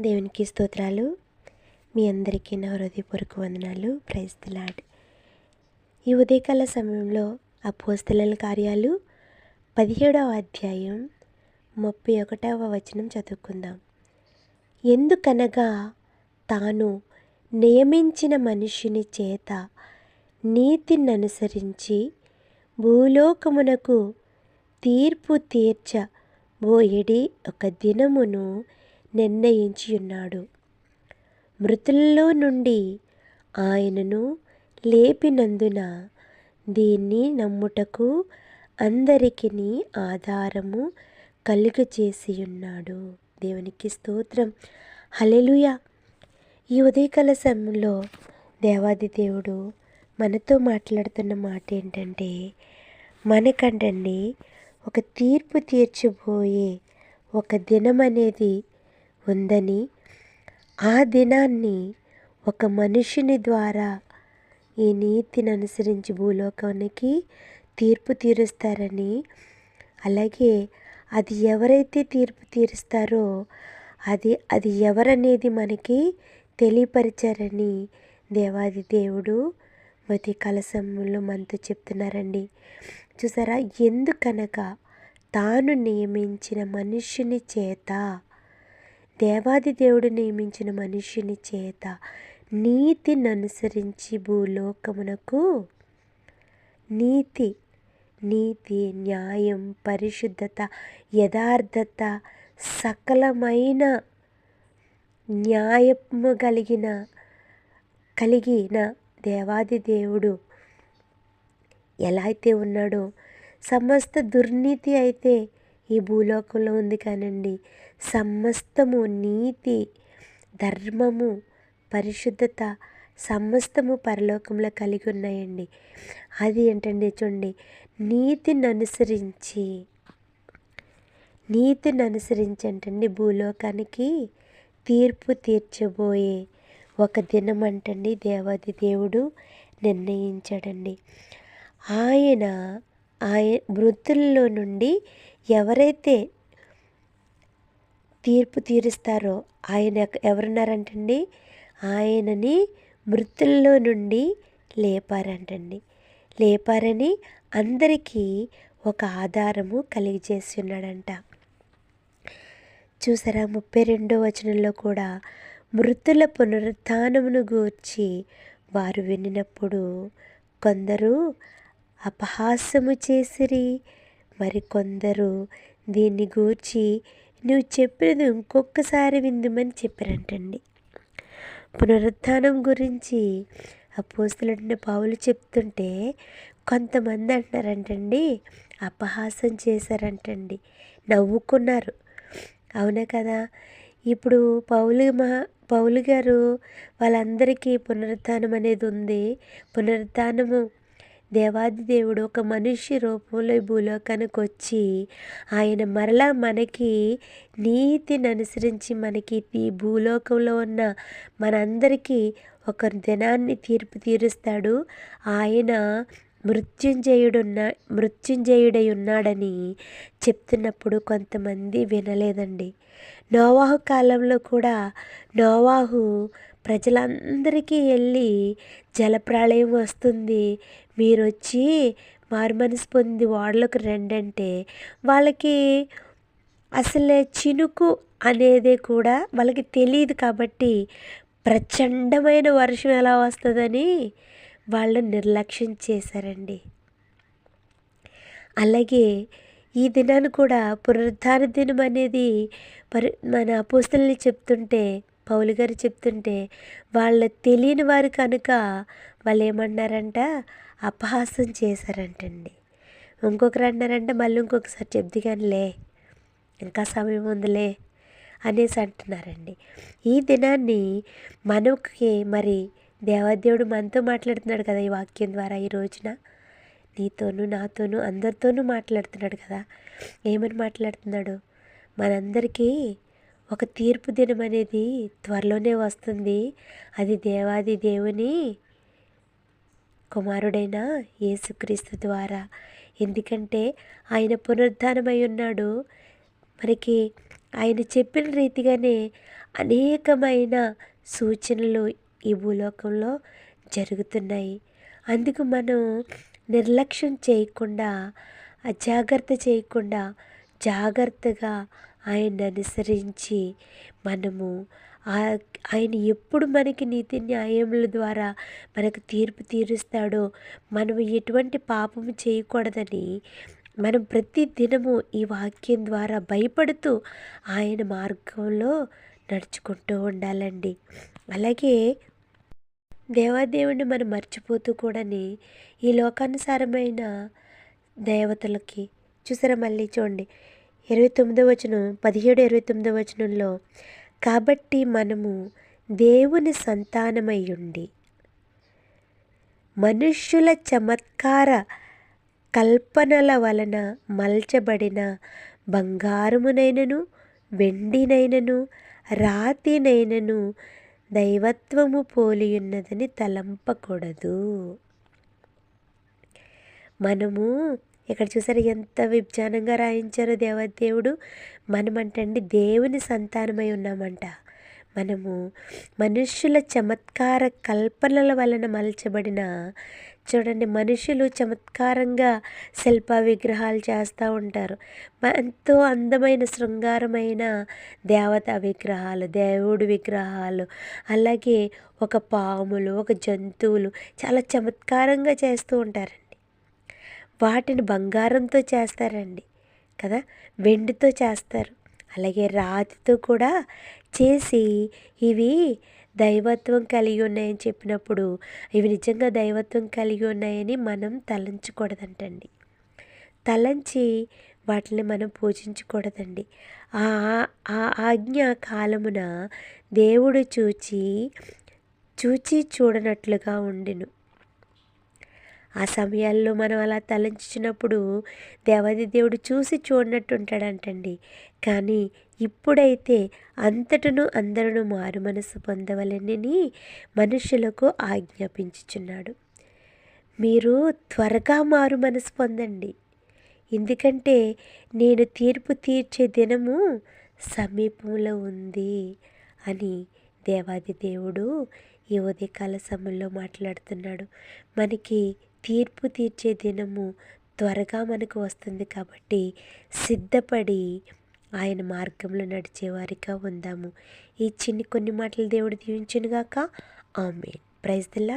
దేవునికి స్తోత్రాలు. మీ అందరికీ నా హృదయపూర్వక వందనాలు. ప్రైస్తలాడ్ ఈ ఉదయకాల సమయంలో అపోస్తల కార్యాలు పదిహేడవ అధ్యాయం ముప్పై ఒకటవ వచనం చదువుకుందాం. ఎందుకనగా తాను నియమించిన మనిషిని చేత నీతిని అనుసరించి భూలోకమునకు తీర్పు తీర్చబోయడి ఒక దినమును నిర్ణయించి ఉన్నాడు మృతుల్లో నుండి ఆయనను లేపినందున దీన్ని నమ్ముటకు అందరికి ఆధారము కలుగ చేసి ఉన్నాడు దేవునికి స్తోత్రం. హలెలుయ ఈ ఉదయకాల సమయంలో దేవాది దేవుడు మనతో మాట్లాడుతున్న మాట ఏంటంటే మనకంటండి ఒక తీర్పు తీర్చబోయే ఒక దినం అనేది ఉందని ఆ దినాన్ని ఒక మనుషుని ద్వారా ఈ నీతిని అనుసరించి భూలోకానికి తీర్పు తీరుస్తారని అలాగే అది ఎవరైతే తీర్పు తీరుస్తారో అది అది ఎవరనేది మనకి తెలియపరిచారని దేవాది దేవుడు మతి కలసంలో మనతో చెప్తున్నారండి. చూసారా? ఎందుకనగా తాను నియమించిన మనుష్యుని చేత దేవాది దేవుడు నియమించిన మనుష్యుని చేత నీతిని అనుసరించి భూలోకమునకు నీతి నీతి న్యాయం పరిశుద్ధత యథార్థత సకలమైన న్యాయము కలిగిన కలిగిన దేవాది దేవుడు ఎలా అయితే ఉన్నాడో సమస్త దుర్నీతి అయితే ఈ భూలోకంలో ఉంది కానండి. సమస్తము నీతి ధర్మము పరిశుద్ధత సమస్తము పరలోకంలో కలిగి ఉన్నాయండి. అది ఏంటండి చూడండి నీతిని అనుసరించి నీతిని అనుసరించి అంటండి భూలోకానికి తీర్పు తీర్చబోయే ఒక దినం అంటండి దేవాది దేవుడు నిర్ణయించాడండి. ఆయన ఆయన మృతుల్లో నుండి ఎవరైతే తీర్పు తీరుస్తారో ఆయన ఎవరున్నారంటండి? ఆయనని మృతుల్లో నుండి లేపారంటండి. లేపారని అందరికీ ఒక ఆధారము కలిగజేసి ఉన్నాడంట చూసారా? ముప్పై రెండో వచనంలో కూడా మృతుల పునరుత్నమును గూర్చి వారు వినినప్పుడు కొందరు అపహాసము చేసిరి. మరికొందరు దీన్ని గూర్చి నువ్వు చెప్పినది ఇంకొకసారి విందుమని చెప్పారంటండి. పునరుత్థానం గురించి అపోస్తులంటే పావులు చెప్తుంటే కొంతమంది అంటున్నారంటండి అపహాసం చేశారంటండి. నవ్వుకున్నారు. అవునా కదా? ఇప్పుడు పౌలు మహా పౌలు గారు వాళ్ళందరికీ పునరుత్థానం అనేది ఉంది పునరుత్థానము దేవాది దేవుడు ఒక మనిషి రూపంలో భూలోకానికి వచ్చి ఆయన మరలా మనకి నీతిని అనుసరించి మనకి ఈ భూలోకంలో ఉన్న మనందరికీ ఒక దినాన్ని తీర్పు తీరుస్తాడు. ఆయన మృత్యుంజయుడున్న మృత్యుంజయుడై ఉన్నాడని చెప్తున్నప్పుడు కొంతమంది వినలేదండి. నోవాహు కాలంలో కూడా నోవాహు ప్రజలందరికీ వెళ్ళి జలప్రళయం వస్తుంది. మీరు వచ్చి మారుమనసు పొంది ఓడలకు రండంటే వాళ్ళకి అసలే చినుకు అనేది కూడా వాళ్ళకి తెలియదు కాబట్టి ప్రచండమైన వర్షం ఎలా వస్తుందని వాళ్ళు నిర్లక్ష్యం చేశారండి. అలాగే ఈ దినాన్ని కూడా పునరుద్ధార దినం అనేది పరి మన అపోస్తుల్ని చెప్తుంటే పౌలు గారు చెప్తుంటే వాళ్ళ తెలియని వారు కనుక వాళ్ళు ఏమన్నారంట? అపహాసం చేశారంటండి. ఇంకొకరు అన్నారంటే మళ్ళీ ఇంకొకసారి చెప్ది కానిలే ఇంకా సమయం ఉందిలే అనేసి అంటున్నారండి. ఈ దినాన్ని మనకి మరి దేవాదేవుడు మనతో మాట్లాడుతున్నాడు కదా ఈ వాక్యం ద్వారా ఈ రోజున? నీతోనూ నాతోనూ అందరితోనూ మాట్లాడుతున్నాడు కదా? ఏమని మాట్లాడుతున్నాడు? మనందరికీ ఒక తీర్పు దినం అనేది త్వరలోనే వస్తుంది. అది దేవాది దేవుని కుమారుడైన యేసుక్రీస్తు ద్వారా. ఎందుకంటే ఆయన పునరుద్ధానమై ఉన్నాడు. మనకి ఆయన చెప్పిన రీతిగానే అనేకమైన సూచనలు ఈ భూలోకంలో జరుగుతున్నాయి. అందుకు మనం నిర్లక్ష్యం చేయకుండా అజాగ్రత్త చేయకుండా జాగ్రత్తగా ఆయన అనుసరించి మనము ఆయన ఎప్పుడు మనకి నీతి న్యాయముల ద్వారా మనకు తీర్పు తీరుస్తాడో మనం ఎటువంటి పాపము చేయకూడదని మనం ప్రతి దినము ఈ వాక్యం ద్వారా భయపడుతూ ఆయన మార్గంలో నడుచుకుంటూ ఉండాలండి. అలాగే దేవాదేవుణ్ణి మనం మర్చిపోతూ కూడాని ఈ లోకానుసారమైన దేవతలకి చూసారా మళ్ళీ చూడండి. ఇరవై తొమ్మిదో వచనం పదిహేడు ఇరవై తొమ్మిదో వచనంలో కాబట్టి మనము దేవుని సంతానమై ఉండి మనుష్యుల చమత్కార కల్పనల వలన మల్చబడిన బంగారమునైనను వెండినైనను రాతినైనను దైవత్వము పోలియున్నదని తలంపకూడదు. మనము ఇక్కడ చూసారు ఎంత విజ్ఞానంగా రాయించారో దేవదేవుడు. మనమంటండి దేవుని సంతానమై ఉన్నామంట. మనము మనుష్యుల చమత్కార కల్పనల వలన మలచబడిన చూడండి మనుషులు చమత్కారంగా శిల్ప విగ్రహాలు చేస్తూ ఉంటారు. ఎంతో అందమైన శృంగారమైన దేవత విగ్రహాలు దేవుడి విగ్రహాలు అలాగే ఒక పాములు ఒక జంతువులు చాలా చమత్కారంగా చేస్తూ ఉంటారు వాటిని బంగారంతో చేస్తారండి కదా? వెండితో చేస్తారు. అలాగే రాతితో కూడా చేసి ఇవి దైవత్వం కలిగి ఉన్నాయని చెప్పినప్పుడు ఇవి నిజంగా దైవత్వం కలిగి ఉన్నాయని మనం తలంచకూడదంటండి. తలంచి వాటిని మనం పూజించకూడదండి. ఆ ఆ ఆజ్ఞ కాలమున దేవుడు చూచి చూచి చూడనట్లుగా ఉండును. ఆ సమయాల్లో మనం అలా తలంచినప్పుడు దేవాది దేవుడు చూసి చూడనట్టు ఉంటాడంటండి కానీ ఇప్పుడైతే అంతటను అందరూ మారు మనసు పొందవలనని మనుషులకు ఆజ్ఞాపించుచున్నాడు. మీరు త్వరగా మారు మనసు పొందండి. ఎందుకంటే నేను తీర్పు తీర్చే దినము సమీపంలో ఉంది అని దేవాది దేవుడు ఈ ఉదయకాల సమయంలో మాట్లాడుతున్నాడు. మనకి తీర్పు తీర్చే దినము త్వరగా మనకు వస్తుంది కాబట్టి సిద్ధపడి ఆయన మార్గంలో నడిచేవారిగా ఉందాము. ఈ చిన్ని కొన్ని మాటలు దేవుడు దీవించునుగాక. ఆమె ప్రైజ్ దిల్లా